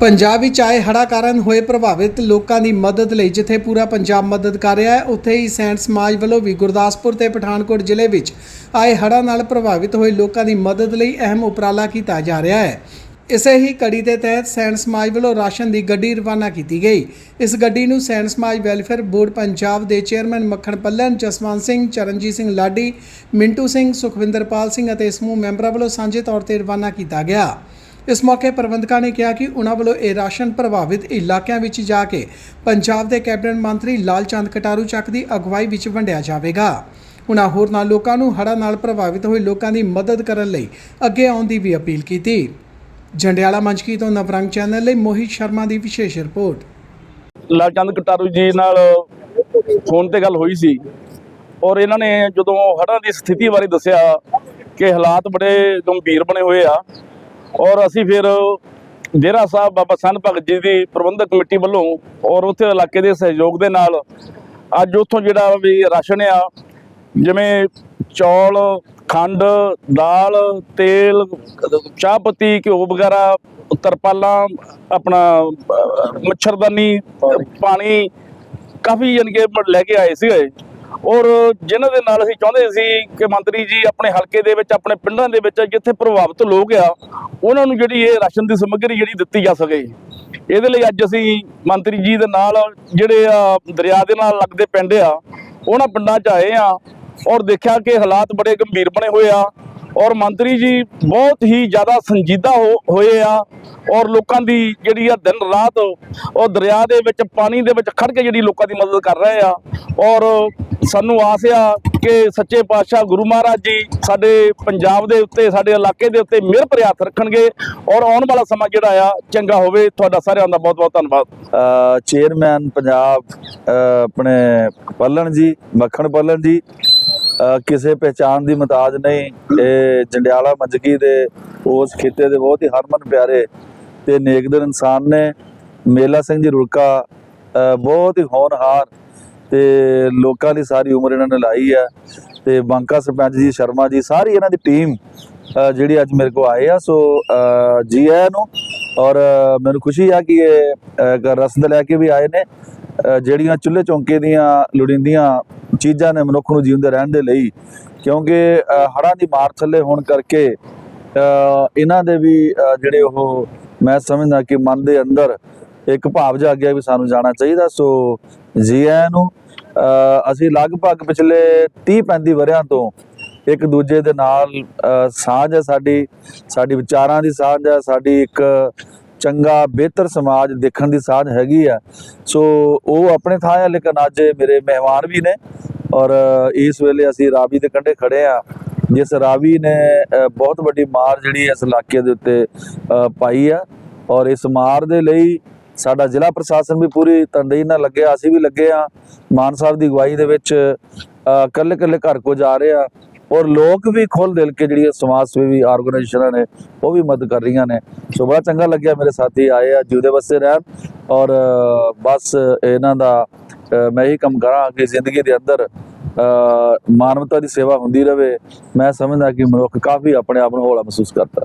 ਪੰਜਾਬ ਵਿੱਚ ਆਏ ਹੜ੍ਹਾਂ ਕਾਰਨ ਹੋਏ ਪ੍ਰਭਾਵਿਤ ਲੋਕਾਂ ਦੀ ਮਦਦ ਲਈ ਜਿੱਥੇ ਪੂਰਾ ਪੰਜਾਬ ਮਦਦ ਕਰ ਰਿਹਾ ਹੈ, ਉੱਥੇ ਹੀ ਸੈਂਟ ਸਮਾਜ ਵੱਲੋਂ ਵੀ ਗੁਰਦਾਸਪੁਰ ਤੇ ਪਠਾਨਕੋਟ ਜ਼ਿਲ੍ਹੇ ਵਿੱਚ ਆਏ ਹੜ੍ਹਾਂ ਨਾਲ ਪ੍ਰਭਾਵਿਤ ਹੋਏ ਲੋਕਾਂ ਦੀ ਮਦਦ ਲਈ ਅਹਿਮ ਉਪਰਾਲਾ ਕੀਤਾ ਜਾ ਰਿਹਾ ਹੈ। ਇਸੇ ਹੀ ਕੜੀ ਦੇ ਤਹਿਤ ਸੈਂਟ ਸਮਾਜ ਵੱਲੋਂ ਰਾਸ਼ਨ ਦੀ ਗੱਡੀ ਰਵਾਨਾ ਕੀਤੀ ਗਈ। ਇਸ ਗੱਡੀ ਨੂੰ ਸੈਂਟ ਸਮਾਜ ਵੈਲਫੇਅਰ ਬੋਰਡ ਪੰਜਾਬ ਦੇ ਚੇਅਰਮੈਨ ਮੱਖਣ ਪੱਲਨ, ਜਸਵੰਤ ਸਿੰਘ, ਚਰਨਜੀਤ ਸਿੰਘ ਲਾਡੀ, ਮਿੰਟੂ ਸਿੰਘ, ਸੁਖਵਿੰਦਰਪਾਲ ਸਿੰਘ ਅਤੇ ਸਮੂਹ ਮੈਂਬਰਾਂ ਵੱਲੋਂ ਸਾਂਝੇ ਤੌਰ ਤੇ ਰਵਾਨਾ ਕੀਤਾ ਗਿਆ। ਇਸ ਮੌਕੇ ਪ੍ਰਬੰਧਕਾਂ ਨੇ ਕਿਹਾ ਕਿ ਉਹਨਾਂ ਵੱਲੋਂ ਇਹ ਰਾਸ਼ਨ ਪ੍ਰਭਾਵਿਤ ਇਲਾਕਿਆਂ ਵਿੱਚ ਜਾ ਕੇ ਪੰਜਾਬ ਦੇ ਕੈਬਨਿਟ ਮੰਤਰੀ ਲਾਲ ਚੰਦ ਕਟਾਰੂ ਚੱਕ ਦੀ ਅਗਵਾਈ ਵਿੱਚ ਵੰਡਿਆ ਜਾਵੇਗਾ। ਉਹਨਾਂ ਹੋਰ ਨਾਲ ਲੋਕਾਂ ਨੂੰ ਹੜ੍ਹਾਂ ਨਾਲ ਪ੍ਰਭਾਵਿਤ ਹੋਏ ਲੋਕਾਂ ਦੀ ਮਦਦ ਕਰਨ ਲਈ ਅੱਗੇ ਆਉਣ ਦੀ ਵੀ ਅਪੀਲ ਕੀਤੀ। ਜੰਡਿਆਲਾ ਮੰਚਕੀ ਤੋਂ ਨਵਰੰਗ ਚੈਨਲ ਲਈ ਮੋਹਿਤ ਸ਼ਰਮਾ ਦੀ ਵਿਸ਼ੇਸ਼ ਰਿਪੋਰਟ। ਲਾਲ ਚੰਦ ਕਟਾਰੂ ਜੀ ਨਾਲ ਫੋਨ ਤੇ ਗੱਲ ਹੋਈ ਸੀ ਔਰ ਇਹਨਾਂ ਨੇ ਜਦੋਂ ਹੜ੍ਹਾਂ ਦੀ ਸਥਿਤੀ ਬਾਰੇ ਦੱਸਿਆ ਕਿ ਹਾਲਾਤ ਬੜੇ ਗੰਭੀਰ ਬਣੇ ਹੋਏ ਆ ਔਰ ਅਸੀਂ ਫਿਰ ਡੇਰਾ ਸਾਹਿਬ ਬਾਬਾ ਸੰਤ ਭਗਤ ਜੀ ਦੀ ਪ੍ਰਬੰਧਕ ਕਮੇਟੀ ਵੱਲੋਂ ਔਰ ਉੱਥੇ ਇਲਾਕੇ ਦੇ ਸਹਿਯੋਗ ਦੇ ਨਾਲ ਅੱਜ ਉੱਥੋਂ ਜਿਹੜਾ ਵੀ ਰਾਸ਼ਨ ਆ, ਜਿਵੇਂ ਚੌਲ, ਖੰਡ, ਦਾਲ, ਤੇਲ, ਚਾਹ ਪੱਤੀ, ਘਿਓ ਵਗੈਰਾ, ਤਰਪਾਲਾਂ, ਆਪਣਾ ਮੱਛਰਦਾਨੀ, ਪਾਣੀ, ਕਾਫੀ ਯਾਨੀ ਕਿ ਲੈ ਕੇ ਆਏ ਸੀਗੇ। ਔਰ ਜਿਨ੍ਹਾਂ ਦੇ ਨਾਲ ਅਸੀਂ ਚਾਹੁੰਦੇ ਸੀ ਕਿ ਮੰਤਰੀ ਜੀ ਆਪਣੇ ਹਲਕੇ ਦੇ ਵਿੱਚ, ਆਪਣੇ ਪਿੰਡਾਂ ਦੇ ਵਿੱਚ, ਜਿੱਥੇ ਪ੍ਰਭਾਵਿਤ ਲੋਕ ਆ, ਉਹਨਾਂ ਨੂੰ ਜਿਹੜੀ ਇਹ ਰਾਸ਼ਨ ਦੀ ਸਮੱਗਰੀ ਜਿਹੜੀ ਦਿੱਤੀ ਜਾ ਸਕੇ। ਇਹਦੇ ਲਈ ਅੱਜ ਅਸੀਂ ਮੰਤਰੀ ਜੀ ਦੇ ਨਾਲ, ਜਿਹੜੇ ਆ ਦਰਿਆ ਦੇ ਨਾਲ ਲੱਗਦੇ ਪਿੰਡ ਆ, ਉਹਨਾਂ ਪਿੰਡਾਂ 'ਚ ਆਏ ਆ ਔਰ ਦੇਖਿਆ ਕਿ ਹਾਲਾਤ ਬੜੇ ਗੰਭੀਰ ਬਣੇ ਹੋਏ ਆ। ਔਰ ਮੰਤਰੀ ਜੀ ਬਹੁਤ ਹੀ ਜ਼ਿਆਦਾ ਸੰਜੀਦਾ ਹੋ- ਹੋਏ ਆ ਔਰ ਲੋਕਾਂ ਦੀ ਜਿਹੜੀ ਆ ਦਿਨ ਰਾਤ ਉਹ ਦਰਿਆ ਦੇ ਵਿੱਚ, ਪਾਣੀ ਦੇ ਵਿੱਚ ਖੜ ਕੇ ਜਿਹੜੀ ਲੋਕਾਂ ਦੀ ਮਦਦ ਕਰ ਰਹੇ ਆ। ਔਰ ਸਾਨੂੰ ਆਸ ਆ ਕਿ ਸੱਚੇ ਪਾਤਸ਼ਾਹ ਗੁਰੂ ਮਹਾਰਾਜ ਜੀ ਸਾਡੇ ਪੰਜਾਬ ਦੇ ਉੱਤੇ ਸਾਡੇ ਇਲਾਕੇ ਦੇ ਉੱਤੇ ਮਿਹਰ ਭਰਿਆ ਰੱਖਣਗੇ ਔਰ ਆਉਣ ਵਾਲਾ ਸਮਾਂ ਜਿਹੜਾ ਆ ਚੰਗਾ ਹੋਵੇ। ਤੁਹਾਡਾ ਸਾਰਿਆਂ ਦਾ ਬਹੁਤ ਬਹੁਤ ਧੰਨਵਾਦ ਚੇਅਰਮੈਨ ਪੰਜਾਬ ਆਪਣੇ ਪੱਲਣ ਜੀ ਮੱਖਣ ਪੱਲਣ ਜੀ ਕਿਸੇ ਪਹਿਚਾਣ ਦੀ ਮਤਾਜ ਨਹੀਂ। ਇਹ ਜੰਡਿਆਲਾ ਮੰਜਕੀ ਦੇ ਉਸ ਖੇਤੇ ਦੇ ਬਹੁਤ ਹੀ ਹਰਮਨ ਪਿਆਰੇ ਤੇ ਨੇਕਦਰ ਇਨਸਾਨ ਨੇ। ਮੇਲਾ ਸਿੰਘ ਜੀ ਰੁੜਕਾ ਅ, ਬਹੁਤ ਹੀ ਹੋਣਹਾਰ ਤੇ ਲੋਕਾਂ ਦੀ ਸਾਰੀ ਉਮਰ ਇਹਨਾਂ ਨੇ ਲਾਈ ਹੈ ਤੇ ਬਾਂਕਾ ਸਰਪੰਚ ਜੀ ਸ਼ਰਮਾ ਜੀ ਸਾਰੀ ਇਹਨਾਂ ਦੀ ਟੀਮ ਜਿਹੜੀ ਅੱਜ ਮੇਰੇ ਕੋਲ ਆਏ ਆ। ਸੋ ਜੀ ਆਇਆਂ ਨੂੰ ਔਰ ਮੈਨੂੰ ਖੁਸ਼ੀ ਆ ਕਿ ਇਹ ਰਸਦ ਲੈ ਕੇ ਵੀ ਆਏ ਨੇ। ਜਿਹੜੀਆਂ ਚੁੱਲ੍ਹੇ ਚੌਂਕੇ ਦੀਆਂ ਲੋੜੀਂਦੀਆਂ ਚੀਜ਼ਾਂ ਨੇ ਮਨੁੱਖ ਨੂੰ ਜੀਵਨ ਰਹਿਣ ਦੇ ਲਈ ਕਿਉਂਕਿ ਅ, ਹੜ੍ਹਾਂ ਦੀ ਮਾਰ ਥੱਲੇ ਹੋਣ ਕਰਕੇ ਅ, ਇਹਨਾਂ ਦੇ ਵੀ ਜਿਹੜੇ ਉਹ ਮੈਂ ਸਮਝਦਾ ਕਿ ਮਨ ਦੇ ਅੰਦਰ ਇੱਕ ਭਾਵ ਜਾਗਿਆ ਵੀ ਸਾਨੂੰ ਜਾਣਾ ਚਾਹੀਦਾ। ਸੋ ਜੀ ਆਇਆਂ ਨੂੰ ਅਸੀਂ ਲਗਭਗ ਪਿਛਲੇ 30 35 ਵਰਿਆਂ ਤੋਂ ਇੱਕ ਦੂਜੇ ਦੇ ਨਾਲ ਸਾਂਝ ਹੈ ਸਾਡੀ ਸਾਡੀ ਵਿਚਾਰਾਂ ਦੀ ਸਾਂਝ ਹੈ, ਸਾਡੀ ਇੱਕ ਚੰਗਾ, ਬਿਹਤਰ ਸਮਾਜ ਦੇਖਣ ਦੀ ਸਾਂਝ ਹੈਗੀ ਆ ਸੋ ਉਹ ਆਪਣੇ ਥਾਂ ਹੈ, ਲੇਕਿਨ ਅੱਜ ਮੇਰੇ ਮਹਿਮਾਨ ਵੀ ਨੇ ਔਰ ਇਸ ਵੇਲੇ ਅਸੀਂ ਰਾਵੀ ਦੇ ਕੰਢੇ ਖੜੇ ਆ ਜਿਸ ਰਾਵੀ ਨੇ ਬਹੁਤ ਵੱਡੀ ਮਾਰ ਜਿਹੜੀ ਇਸ ਇਲਾਕੇ ਦੇ ਉੱਤੇ ਪਾਈ ਆ ਔਰ ਇਸ ਮਾਰ ਦੇ ਲਈ ਸਾਡਾ ਜ਼ਿਲ੍ਹਾ ਪ੍ਰਸ਼ਾਸਨ ਵੀ ਪੂਰੀ ਤੰਦੇਹੀ ਨਾਲ ਲੱਗਿਆ ਅਸੀਂ ਵੀ ਲੱਗੇ ਆ। ਮਾਨ ਸਾਹਿਬ ਦੀ ਅਗਵਾਈ ਦੇ ਵਿੱਚ ਕੱਲੇ ਕੱਲੇ ਘਰ ਕੋ ਜਾ ਰਹੇ ਆ ਔਰ ਲੋਕ ਵੀ ਖੁੱਲ ਦਿਲ ਕੇ ਜਿਹੜੀਆਂ ਸਮਾਜ ਸੇਵੀ ਆਰਗੇਨਾਈਜੇਸ਼ਨਾਂ ਨੇ, ਉਹ ਵੀ ਮਦਦ ਕਰ ਰਹੀਆਂ ਨੇ। ਸੋ ਬੜਾ ਚੰਗਾ ਲੱਗਿਆ ਮੇਰੇ ਸਾਥੀ ਆਏ ਆ, ਜਿਉਦੇ ਵਸੇ ਰਹਿਣ ਔਰ ਬਸ ਇਹਨਾਂ ਦਾ ਮੈਂ ਇਹੀ ਕੰਮ ਕਰਾਂ ਕਿ ਜ਼ਿੰਦਗੀ ਦੇ ਅੰਦਰ ਮਾਨਵਤਾ ਦੀ ਸੇਵਾ ਹੁੰਦੀ ਰਹੇ ਮੈਂ ਸਮਝਦਾ ਕਿ ਮਨੁੱਖ ਕਾਫੀ ਆਪਣੇ ਆਪ ਨੂੰ ਹੌਲਾ ਮਹਿਸੂਸ ਕਰਦਾ।